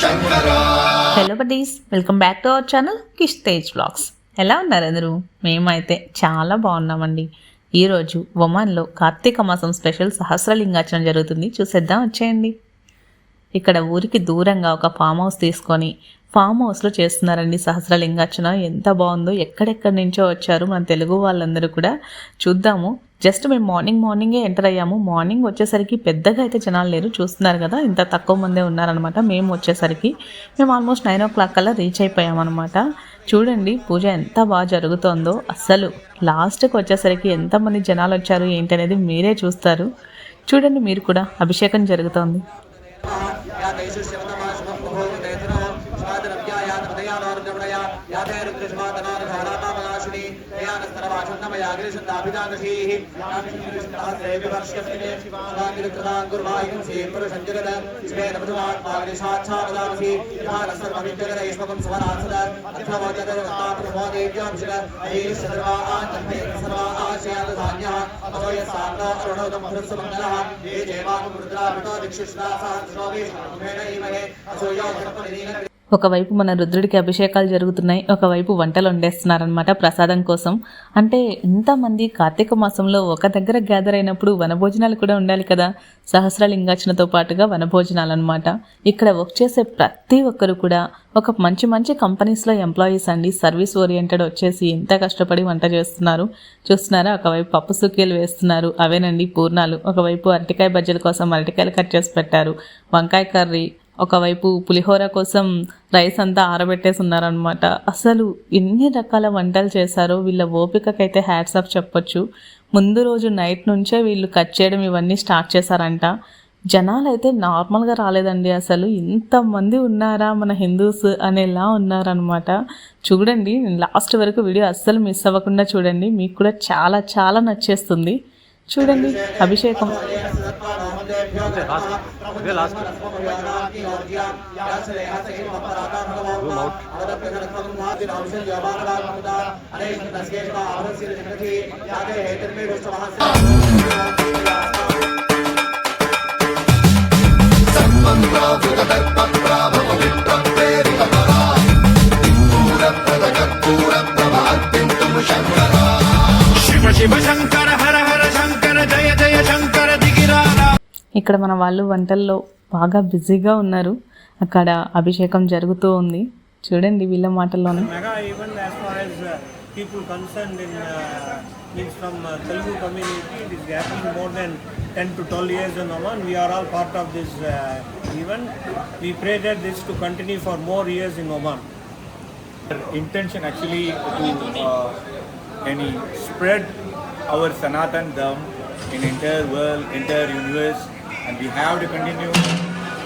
Hello buddies welcome back to our channel Kish Tej blogs ఎలా ఉన్నారు అందరూ? మేమైతే చాలా బాగున్నామండి. ఈరోజు ఒమాన్లో కార్తీక మాసం స్పెషల్ సహస్రలింగాచనం జరుగుతుంది. చూసేద్దాం వచ్చేయండి. ఇక్కడ ఊరికి దూరంగా ఒక ఫామ్ హౌస్ తీసుకొని ఫామ్ హౌస్లో చేస్తున్నారండి సహస్రలింగార్చన. ఎంత బాగుందో ఎక్కడెక్కడి నుంచో వచ్చారు మన తెలుగు వాళ్ళందరూ కూడా. చూద్దాము జస్ట్ మేము మార్నింగ్ మార్నింగే ఎంటర్ అయ్యాము. మార్నింగ్ వచ్చేసరికి పెద్దగా అయితే జనాలు లేరు. చూస్తున్నారు కదా ఇంత తక్కువ మందే ఉన్నారనమాట మేము వచ్చేసరికి మేము ఆల్మోస్ట్ నైన్ ఓ క్లాక్ కల్లా రీచ్ అయిపోయామన్నమాట. చూడండి పూజ ఎంత బాగా జరుగుతోందో. అస్సలు లాస్ట్కి వచ్చేసరికి ఎంతమంది జనాలు వచ్చారు ఏంటి అనేది మీరే చూస్తారు. చూడండి మీరు కూడా అభిషేకం జరుగుతోంది. യാഗ്രശന്താഭിജാതശീ സഞ്ചരത ശ്വേതപുമാഗ്നിഷാക്ഷാപദാമസി യാരസർവവിദ്യകരൈഷ്മകം സുവനാസദ അർത്ഥവചനോദേവ്യാംശിക സർവാശയാധാന്യ അരുണോദമൃത്സുമംഗലഃ േ ജയമാകും രുദ്രാഭിട്ടോ ദിക്ഷുഷ്ടാസഹസ്രോവേ അസൂയോജപ്പനിനീന ఒకవైపు మన రుద్రుడికి అభిషేకాలు జరుగుతున్నాయి ఒకవైపు వంటలు వండేస్తున్నారనమాట ప్రసాదం కోసం. అంటే ఇంతమంది కార్తీక మాసంలో ఒక దగ్గర గ్యాదర్ అయినప్పుడు వనభోజనాలు కూడా ఉండాలి కదా? సహస్రలింగాచనతో పాటుగా వనభోజనాలు అనమాట ఇక్కడ వర్క్ చేసే ప్రతి ఒక్కరు కూడా ఒక మంచి మంచి కంపెనీస్లో ఎంప్లాయీస్ అండి సర్వీస్ ఓరియంటెడ్ వచ్చేసి ఎంత కష్టపడి వంట చేస్తున్నారు. చూస్తున్నారా? ఒకవైపు పప్పు సుక్కీలు వేస్తున్నారు అవేనండి పూర్ణాలు. ఒకవైపు అరటికాయ బజ్జీల కోసం అరటికాయలు కట్ చేసి పెట్టారు. వంకాయ కర్రీ ఒకవైపు పులిహోర కోసం రైస్ అంతా ఆరబెట్టేసి ఉన్నారనమాట అసలు ఎన్ని రకాల వంటలు చేశారో వీళ్ళ ఓపికకైతే హ్యాట్స్ ఆఫ్ చెప్పొచ్చు. ముందు రోజు నైట్ నుంచే వీళ్ళు కట్ చేయడం ఇవన్నీ స్టార్ట్ చేశారంట. జనాలు అయితే నార్మల్గా రాలేదండి అసలు. ఇంతమంది ఉన్నారా మన హిందూస్ అనేలా ఉన్నారనమాట చూడండి లాస్ట్ వరకు వీడియో అస్సలు మిస్ అవ్వకుండా చూడండి. మీకు కూడా చాలా చాలా నచ్చేస్తుంది. చూడండి అభిషేకం. శివ శివ శంకర హర ఇక్కడ మన వాళ్ళు వంటల్లో బాగా బిజీగా ఉన్నారు. అక్కడ అభిషేకం జరుగుతూ ఉంది. చూడండి వీళ్ళ మాటల్లోని. Our Sanatan Dharm in entire world, entire universe, and we have to continue.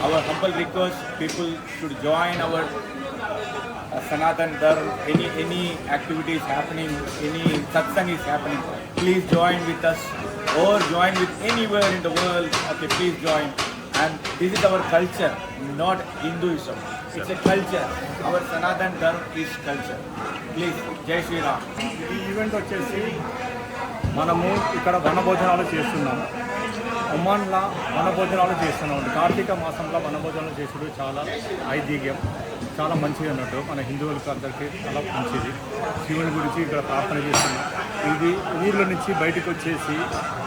Our humble request: people should join our uh, Sanatan Dharma. Any any activities happening, any satsang is happening, please join with us or join with anywhere in the world. Okay, please join. And this is our culture, not Hinduism. It's a culture. Our Sanatan Dharma is culture. Please, Jai Shri Ram. ఈ event వచ్చేసి మనము ఇక్కడ వనభోజనాలు చేస్తున్నాము ఉమాన్లా వనభోజనాలు చేస్తున్నాం కార్తీక మాసంలో వనభోజనాలు చేసుడు చాలా ఐదీగ్యం చాలా మంచిది అన్నట్టు మన హిందువులకు అందరికీ చాలా మంచిది శివుని గురించి ఇక్కడ ప్రార్థన చేస్తున్నాం ఇది ఊర్లో నుంచి బయటకు వచ్చేసి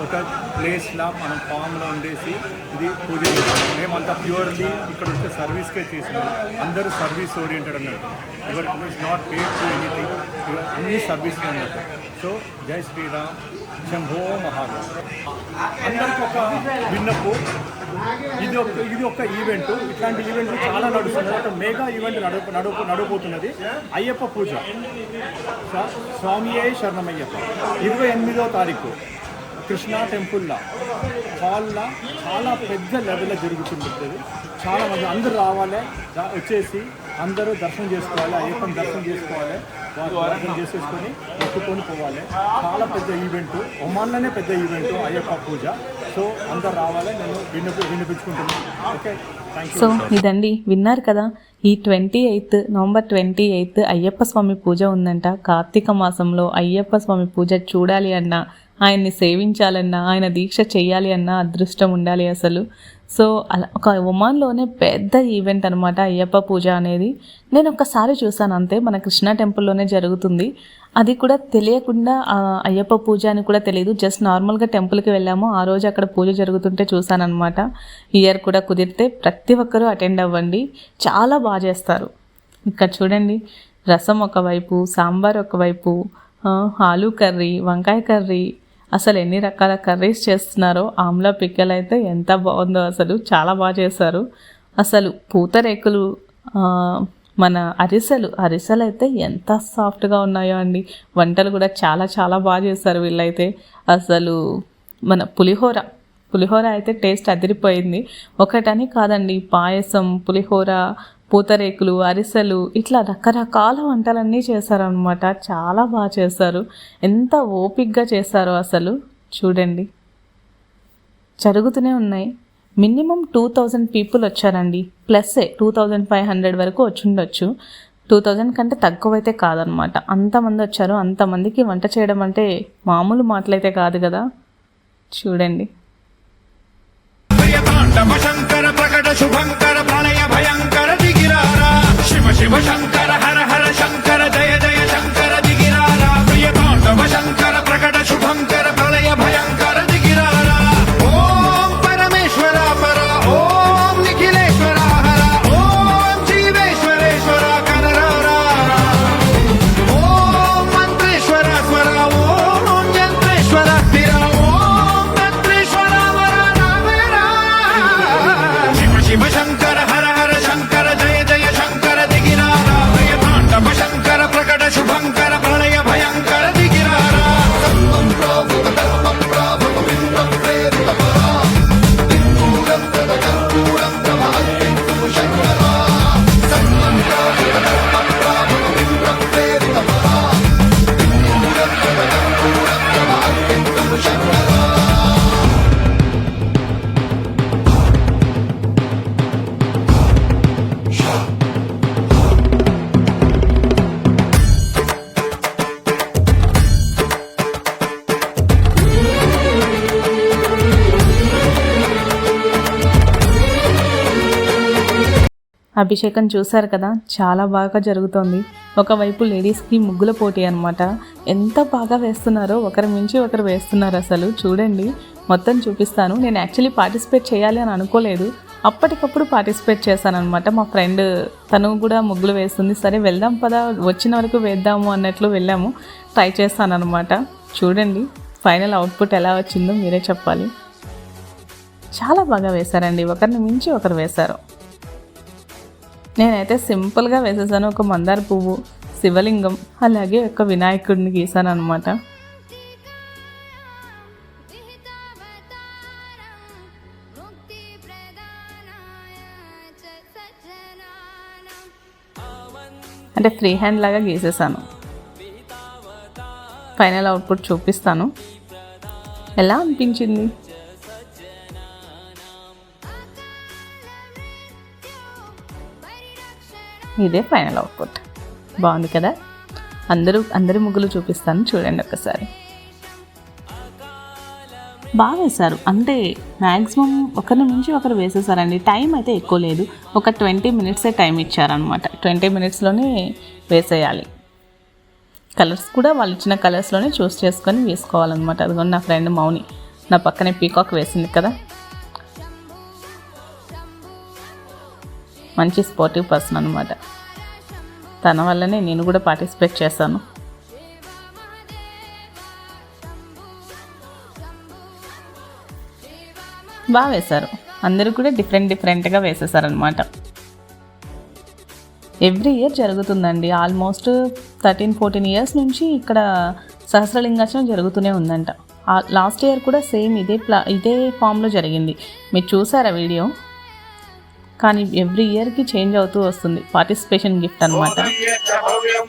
ఒక ప్లేస్లా మనం ఫామ్లో ఉండేసి ఇది పూజ చేస్తాం మేమంతా ప్యూర్లీ ఇక్కడ వచ్చే సర్వీస్కే చేసినాం అందరూ సర్వీస్ ఓరియంటెడ్ అన్నట్టు ఎవరి నాట్ పేడ్ టు ఎనీథింగ్ అన్ని సర్వీస్ అన్నట్టు సో జై శ్రీరామ్ శంభో మహాదేవ్ అందరికి ఒక విన్నపు. ఇది ఒక ఇది ఒక ఈవెంట్. ఇట్లాంటి ఈవెంట్లు చాలా నడుస్తున్నాయి. ఒక మెగా ఈవెంట్ నడుపు నడుపు నడుపుతున్నది అయ్యప్ప పూజ. స్వా- స్వామియే శరణమయ్యప్ప. ఇరవై ఎనిమిదో తారీఖు కృష్ణా టెంపుల్లో హాల్లో చాలా పెద్ద లెవెల్లో జరుగుతుంది చాలా మంది అందరూ రావాలి. వచ్చేసి అందరూ దర్శనం చేసుకోవాలి. అయ్యప్పని దర్శనం చేసుకోవాలి. వారు చేసేసుకొని మొక్కుకొని పోవాలి. చాలా పెద్ద ఈవెంట్. ఒమాన్లోనే పెద్ద ఈవెంట్ అయ్యప్ప పూజ. సో అందరు రావాలి. నేను విన్నపి వినిపించుకుంటున్నాను ఓకే? సో ఇదండి. విన్నారు కదా? ఈ twenty eighth November twenty eighth Ayyappa Swamy పూజ ఉందంట. కార్తీక మాసంలో అయ్యప్ప స్వామి పూజ చూడాలి అన్నా ఆయన్ని సేవించాలన్నా ఆయన దీక్ష చేయాలి అన్నా అదృష్టం ఉండాలి అసలు. సో అలా ఒక ఒమాన్లోనే పెద్ద ఈవెంట్ అనమాట అయ్యప్ప పూజ అనేది. నేను ఒక్కసారి చూసాను అంతే మన కృష్ణ టెంపుల్లోనే జరుగుతుంది. అది కూడా తెలియకుండా అయ్యప్ప పూజ అని కూడా తెలియదు జస్ట్ నార్మల్గా టెంపుల్కి వెళ్ళాము. ఆ రోజు అక్కడ పూజ జరుగుతుంటే చూశానమాట ఇయర్ కూడా కుదిరితే ప్రతి ఒక్కరూ అటెండ్ అవ్వండి. చాలా బాగా చేస్తారు. ఇక్కడ చూడండి రసం ఒకవైపు సాంబార్ ఒకవైపు ఆలు ఆలూ కర్రీ వంకాయ కర్రీ అసలు ఎన్ని రకాల కర్రీస్ చేస్తున్నారో ఆమ్లా పిక్కలు అయితే ఎంత బాగుందో అసలు చాలా బాగా చేశారు. అసలు పూతరేకులు మన అరిసెలు అరిసెలు అయితే ఎంత సాఫ్ట్గా ఉన్నాయో అండి. వంటలు కూడా చాలా చాలా బాగా చేశారు వీళ్ళైతే. అసలు మన పులిహోర పులిహోర అయితే టేస్ట్ అదిరిపోయింది. ఒకటని కాదండి పాయసం పులిహోర పూతరేకులు అరిసెలు ఇట్లా రకరకాల వంటలన్నీ చేశారనమాట చాలా బాగా చేశారు. ఎంత ఓపిక్గా చేశారో అసలు. చూడండి. జరుగుతూనే ఉన్నాయి. మినిమం టూ థౌజండ్ పీపుల్ వచ్చారండి. ప్లస్సే టూ థౌజండ్ ఫైవ్ హండ్రెడ్ వరకు వచ్చుండొచ్చు టూ థౌజండ్ కంటే తక్కువైతే కాదనమాట అంతమంది వచ్చారు. అంతమందికి వంట చేయడం అంటే మామూలు మాటలైతే కాదు కదా. చూడండి. ప్రకట శుభంకర ప్రళయ భయంకర దిగిరారా శివ శివ శంకర హర హర శంకర జయ జయ శంకర దిగిరారా ప్రియతాండవ శంకర ప్రకట శుభంకర ప్రళయ భయంకర దిగిరారా అభిషేకం చూశారు కదా చాలా బాగా జరుగుతోంది. ఒకవైపు లేడీస్కి ముగ్గుల పోటీ అనమాట ఎంత బాగా వేస్తున్నారో ఒకరి మించి ఒకరు వేస్తున్నారు అసలు. చూడండి మొత్తం చూపిస్తాను. నేను యాక్చువల్లీ పార్టిసిపేట్ చేయాలి అని అనుకోలేదు. అప్పటికప్పుడు పార్టిసిపేట్ చేశాననమాట మా ఫ్రెండ్ తను కూడా ముగ్గులు వేస్తుంది. సరే వెళ్దాం పదా వచ్చిన వరకు వేద్దాము అన్నట్లు వెళ్ళాము. ట్రై చేస్తానమాట చూడండి ఫైనల్ అవుట్పుట్ ఎలా వచ్చిందో మీరే చెప్పాలి. చాలా బాగా వేశారండి. ఒకరిని మించి ఒకరు వేశారు. నేనైతే సింపుల్గా వేసేసాను ఒక మందార పువ్వు శివలింగం అలాగే ఒక వినాయకుడిని గీసాను అనమాట అంటే ఫ్రీ హ్యాండ్ లాగా గీసేసాను. ఫైనల్ అవుట్పుట్ చూపిస్తాను. ఎలా అనిపించింది? ఇదే ఫైనల్ అవుట్పుట్. బాగుంది కదా? అందరూ అందరి ముగ్గులు చూపిస్తాను చూడండి ఒకసారి. బాగా వేశారు. అంటే మ్యాక్సిమం ఒకరి నుంచి ఒకరు వేసేసారండి. టైం అయితే ఎక్కువ లేదు. ఒక ట్వంటీ మినిట్సే టైం ఇచ్చారనమాట ట్వంటీ మినిట్స్లోనే వేసేయాలి. కలర్స్ కూడా వాళ్ళు ఇచ్చిన కలర్స్లోనే చూస్ చేసుకొని వేసుకోవాలన్నమాట. అదిగో నా ఫ్రెండ్ మౌని. నా పక్కనే పీకాక్ వేసింది కదా? మంచి స్పోర్టివ్ పర్సన్ అనమాట తన వల్లనే నేను కూడా పార్టిసిపేట్ చేశాను. బాగా వేశారు. అందరూ కూడా డిఫరెంట్ డిఫరెంట్గా వేసేసారనమాట ఎవ్రీ ఇయర్ జరుగుతుందండి. ఆల్మోస్ట్ థర్టీన్ ఫోర్టీన్ ఇయర్స్ నుంచి ఇక్కడ సహస్రలింగాచనం జరుగుతూనే ఉందంట. లాస్ట్ ఇయర్ కూడా సేమ్ ఇదే ప్లా ఇదే ఫామ్లో జరిగింది. మీరు చూసారా వీడియో? కానీ ఎవ్రీ ఇయర్కి చేంజ్ అవుతూ వస్తుంది. పార్టిసిపేషన్ గిఫ్ట్ అనమాట భవ్యం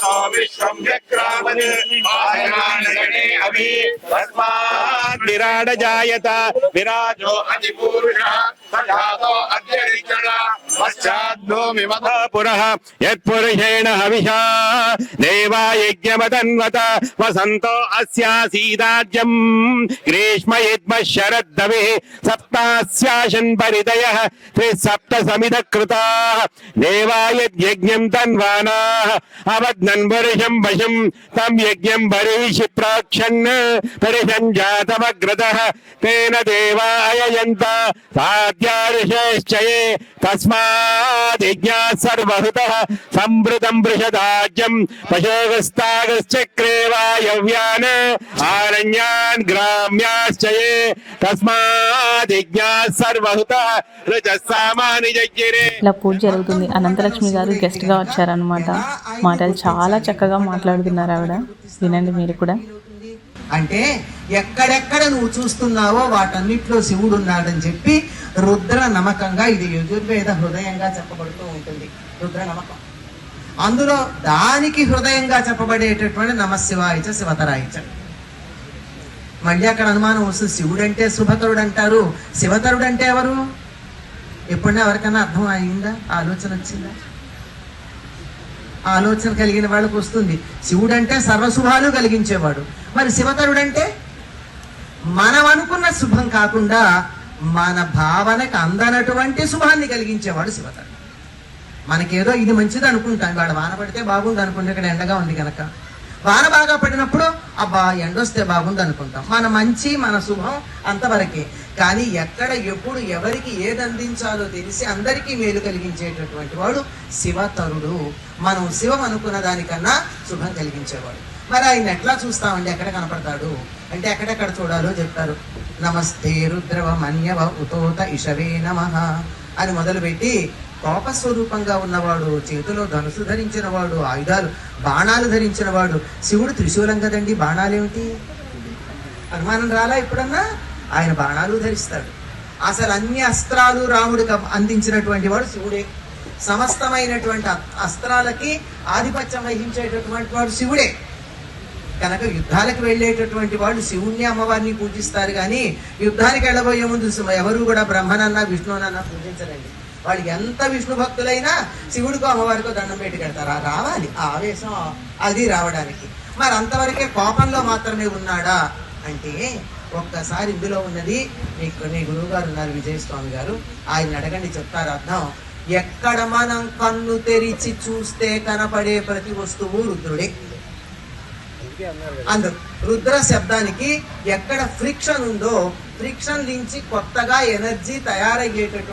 आसो विराड जायत विराजो अधिपूरुषः सजातो अद्यरिचण पश्चाद्भूमिमथ हविषा। देवा वसन्तो अस्यासीदाज्यम्। ग्रीष्म यद्म शरद्दविः सप्तास्याशन् परितयः त्रिसप्त समिधकृताः देवायज्ञम् तन्वानाः, अवध्न తన్వరుషం వశం తం యజ్ఞం బరీషి ప్రాక్షన్ పరిషం జాతమగ్రత తేన దేవాయయంత సాధ్యారుషేశ్చయే తస్మాదిజ్ఞా సర్వహృత సంభృతం వృషదాజ్యం పశోగస్తాగశ్చక్రే ఆరణ్యాన్ గ్రామ్యాశ్చయే తస్మాదిజ్ఞా సర్వహృత ఇట్లా పూజ జరుగుతుంది. అనంతలక్ష్మి గారు గెస్ట్గా వచ్చారనమాట మాటలు చాలా చాలా చక్కగా మాట్లాడుతున్నారు ఆవిడ. వినండి మీరు కూడా. అంటే ఎక్కడెక్కడ నువ్వు చూస్తున్నావో వాటన్నిట్లో శివుడు ఉన్నాడని చెప్పి రుద్ర నమ్మకంగా ఇది యజుర్వేద హృదయంగా చెప్పబడుతూ ఉంటుంది. రుద్ర నమ్మకం అందులో దానికి హృదయంగా చెప్పబడేటటువంటి నమశివాయిచ శివతరాయిచ మళ్ళీ అక్కడ అనుమానం వస్తుంది శివుడు అంటే శుభకరుడు అంటారు శివతరుడు అంటే ఎవరు? ఎప్పుడైనా ఎవరికైనా అర్థం అయిందా? ఆలోచన వచ్చిందా? ఆలోచన కలిగిన వాళ్ళకు వస్తుంది. శివుడు అంటే సర్వశుభాలు కలిగించేవాడు. మరి శివతరుడు అంటే మనం అనుకున్న శుభం కాకుండా మన భావనకు అందనటువంటి శుభాన్ని కలిగించేవాడు శివతరుడు. మనకేదో ఇది మంచిది అనుకుంటాం. వాడు వాన పడితే బాగుంది అనుకుంటే ఇక్కడ ఎండగా ఉంది కనుక. వాన బాగా పడినప్పుడు అబ్బా ఎండొస్తే బాగుంది అనుకుంటాం మన మంచి మన శుభం అంతవరకే. కానీ ఎక్కడ ఎప్పుడు ఎవరికి ఏది అందించాలో తెలిసి అందరికీ మేలు కలిగించేటటువంటి వాడు శివతరుడు. మనం శివం అనుకున్న దానికన్నా శుభం కలిగించేవాడు. మరి ఆయన ఎట్లా చూస్తామండి? ఎక్కడ కనపడతాడు? అంటే ఎక్కడెక్కడ చూడాలో చెప్తారు. నమస్తే రుద్రవ మన్యవ ఉతోత ఇషవే నమ అని మొదలుపెట్టి కోపస్వరూపంగా ఉన్నవాడు చేతిలో ధనుసు ధరించిన వాడు ఆయుధాలు బాణాలు ధరించిన వాడు శివుడు త్రిశూలం కదండి బాణాలేమిటి? అనుమానం రాలా ఎప్పుడన్నా? ఆయన బాణాలు ధరిస్తాడు. అసలు అన్ని అస్త్రాలు రాముడికి అందించినటువంటి వాడు శివుడే. సమస్తమైనటువంటి అస్త్రాలకి ఆధిపత్యం వహించేటటువంటి వాడు శివుడే. కనుక యుద్ధాలకు వెళ్ళేటటువంటి వాళ్ళు శివుణ్ణి అమ్మవారిని పూజిస్తారు కానీ యుద్ధానికి వెళ్ళబోయే ముందు ఎవరు కూడా బ్రహ్మనన్నా విష్ణునన్నా పూజించరండి. వాళ్ళు ఎంత విష్ణు భక్తులైనా శివుడికో అమ్మవారికో దండం పెట్టుకెడతారు రావాలి. ఆ ఆవేశం అది రావడానికి. మరి అంతవరకే కోపంలో మాత్రమే ఉన్నాడా? అంటే ఒక్కసారి ఇందులో ఉన్నది మీకు నీ గురువు గారు ఉన్నారు విజయస్వామి గారు. ఆయన అడగండి చెప్తారు? అర్థం? ఎక్కడ మనం కన్ను తెరిచి చూస్తే కనపడే ప్రతి వస్తువు రుద్రుడే. అందరు. రుద్ర శబ్దానికి ఎక్కడ ఫ్రిక్షన్ ఉందో ఫ్రిక్షన్ నుంచి కొత్తగా ఎనర్జీ తయారయ్యేటట్టు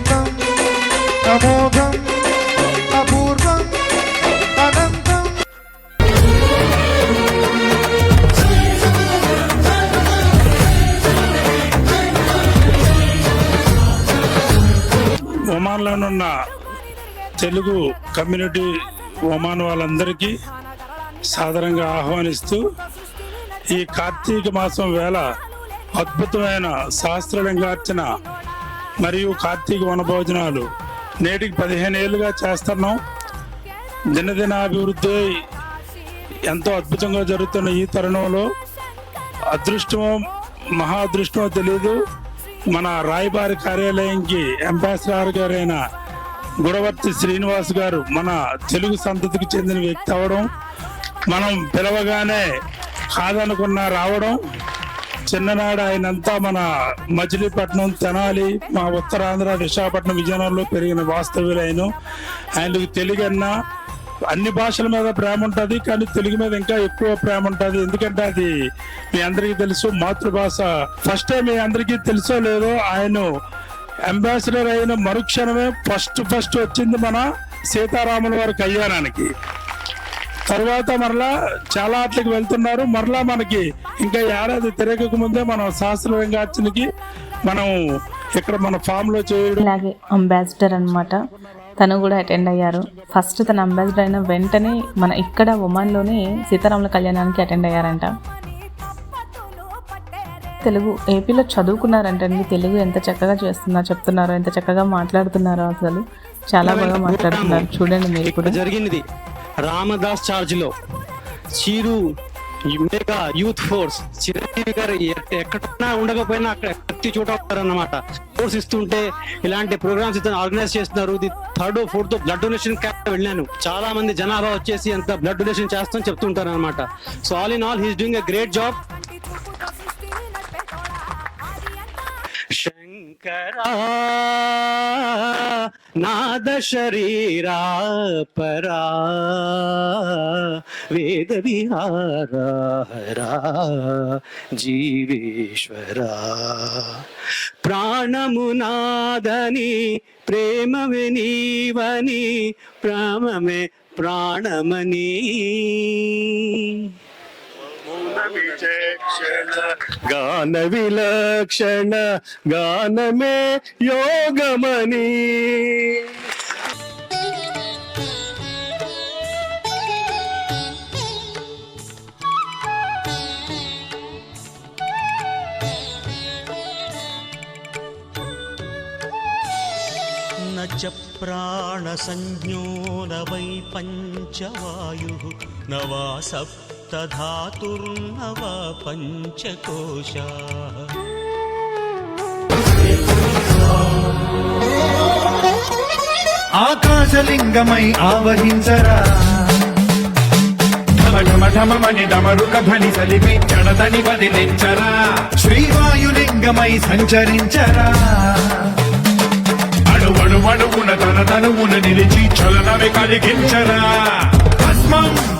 ఒమాన్లోనున్న తెలుగు కమ్యూనిటీ ఒమాన్ వాళ్ళందరికీ సాధారణంగా ఆహ్వానిస్తూ ఈ కార్తీక మాసం వేళ అద్భుతమైన శాస్త్రలింగార్చన మరియు కార్తీక వనభోజనాలు నేటికి పదిహేను ఏళ్ళుగా చేస్తున్నాం. దినదినాభివృద్ధి ఎంతో అద్భుతంగా జరుగుతున్న ఈ తరుణంలో అదృష్టమో మహా అదృష్టమో తెలియదు మన రాయబారి కార్యాలయంకి అంబాసిడర్ గారైన గుడవర్తి శ్రీనివాస్ గారు మన తెలుగు సంతతికి చెందిన వ్యక్తి అవడం మనం పిలవగానే కాదనుకున్న రావడం చిన్ననాడు ఆయనంతా మన మచిలీపట్నం తెనాలి మా ఉత్తరాంధ్ర విశాఖపట్నం విజయనగరంలో పెరిగిన వాస్తవ్యులైన ఆయనకు తెలుగు అన్ని భాషల మీద ప్రేమ ఉంటుంది కానీ తెలుగు మీద ఇంకా ఎక్కువ ప్రేమ ఉంటుంది. ఎందుకంటే అది మీ అందరికీ తెలుసు మాతృభాష. ఫస్ట్ టైం మీ అందరికీ తెలుసో లేదో ఆయన అంబాసిడర్ అయిన మరుక్షణమే ఫస్ట్ ఫస్ట్ వచ్చింది మన సీతారాముల వారి కళ్యాణానికి. తర్వాత మరలా చాలా ఆటలకు వెళ్తున్నారు. మరలా మనకి ఇంకా ఏడాది తిరగక ముందే మనం శాస్త్రలింగార్చనకి మనం ఇక్కడ మన ఫామ్లో చేయడం. అంబాసిడర్ అన్నమాట. తను కూడా అటెండ్ అయ్యారు. ఫస్ట్ తన అంబాసిడర్ అయిన వెంటనే మన ఇక్కడ ఒమాన్లోనే సీతారాముల కళ్యాణానికి అటెండ్ అయ్యారంట. తెలుగు ఏపీలో చదువుకున్నారంటండి. తెలుగు ఎంత చక్కగా చేస్తున్నారు చెప్తున్నారో ఎంత చక్కగా మాట్లాడుతున్నారో అసలు చాలా బాగా మాట్లాడుతున్నారు. చూడండి మీరు కూడా. జరిగింది Ramdas చార్జ్లో. Chiru mega youth force Chiranjeevi garu ఎక్కడన్నా ఉండకపోయినా అక్కడ ప్రతి చోట ఉంటారన్నమాట. ఫోర్స్ ఇస్తుంటే ఇలాంటి ప్రోగ్రామ్స్ ఆర్గనైజ్ చేస్తున్నారు. ఇది third fourth blood donation camp వెళ్ళాను. చాలా మంది జనాభా వచ్చేసి ఎంత బ్లడ్ డొనేషన్ చేస్తాం చెప్తుంటారు అనమాట so all in all he's doing a great job Shankara నాద శరీరా పరా. వేద విహారా జీవేశ్వరా. ప్రాణమునాదని ప్రేమమే నీవని ప్రాణమే ప్రాణమనీ. గాన విలక్షణ గానమే యోగమని न च प्राणसंज्ञो न वै पञ्चवायुः न वा सप्तधातुर्न वा पञ्चकोशाः ఆకాశలింగమై ఆవహించరా ఢమ ఢమ ఢమమని డమరుక ధ్వని సలిపి జడదని వదిలించరా శ్రీవాయులింగమై సంచరించరా అణువణు అణువున తన తనువున నిలిచి చలనమే కలిగించరా భస్మం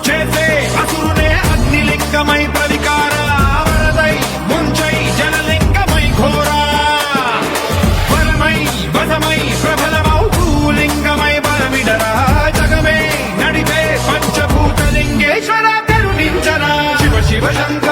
చేసే అసురునే లింగమై ప్రవికారా వరదై ముంచై జనలింగమై ఘోరా. వరమై వదమై ప్రబలమౌ భూలింగమై బలమిడరా జగమే నడిపే పంచభూత పంచభూతలింగేశ్వర కరుణించరా. శివ శివ శంకర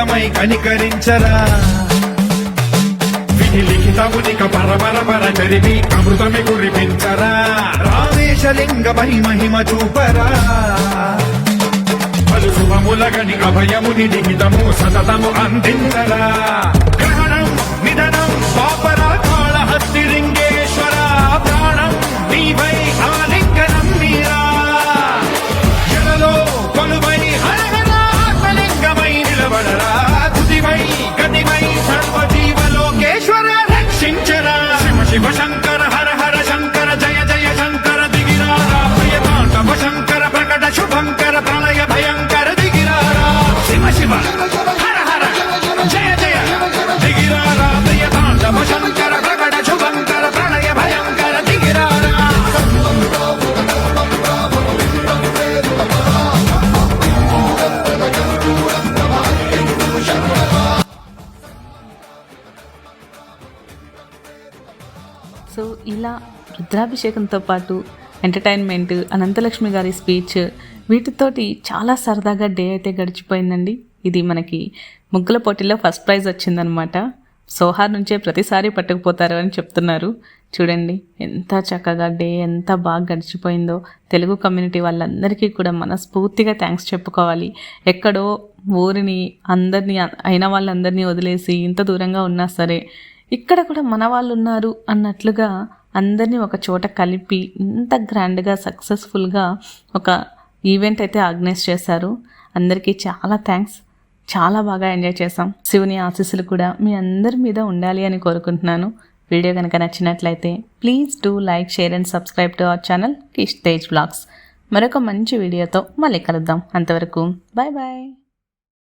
విశ్వేశలింగమై కనికరించరా. విధి లిఖితమునిక పరపర పర చరివి అమృతమి కురిపించరా. రామేశలింగ మహిమ చూపరా. పలు శుభములగని అభయముని లిఖితము సతతము అందించరా. శివ రుద్రాభిషేకంతో పాటు ఎంటర్టైన్మెంట్ అనంతలక్ష్మి గారి స్పీచ్ వీటితోటి చాలా సరదాగా డే అయితే గడిచిపోయిందండి. ఇది మనకి ముగ్గుల పోటీలో ఫస్ట్ ప్రైజ్ వచ్చిందనమాట సోహార్ నుంచే ప్రతిసారి పట్టుకుపోతారు అని చెప్తున్నారు. చూడండి ఎంత చక్కగా డే ఎంత బాగా గడిచిపోయిందో. తెలుగు కమ్యూనిటీ వాళ్ళందరికీ కూడా మనస్ఫూర్తిగా థ్యాంక్స్ చెప్పుకోవాలి. ఎక్కడో ఊరిని అందరినీ అయిన వాళ్ళందరినీ వదిలేసి ఇంత దూరంగా ఉన్నా సరే ఇక్కడ కూడా మన వాళ్ళు ఉన్నారు అన్నట్లుగా అందరినీ ఒక చోట కలిపి ఇంత గ్రాండ్గా సక్సెస్ఫుల్గా ఒక ఈవెంట్ అయితే ఆర్గనైజ్ చేశారు. అందరికీ చాలా థ్యాంక్స్ చాలా బాగా ఎంజాయ్ చేసాం శివుని ఆశీస్సులు కూడా మీ అందరి మీద ఉండాలి అని కోరుకుంటున్నాను. వీడియో కనుక నచ్చినట్లయితే please do like share and subscribe to our channel Kish Tej blogs. మరొక మంచి వీడియోతో మళ్ళీ కలుద్దాం. అంతవరకు బాయ్ బాయ్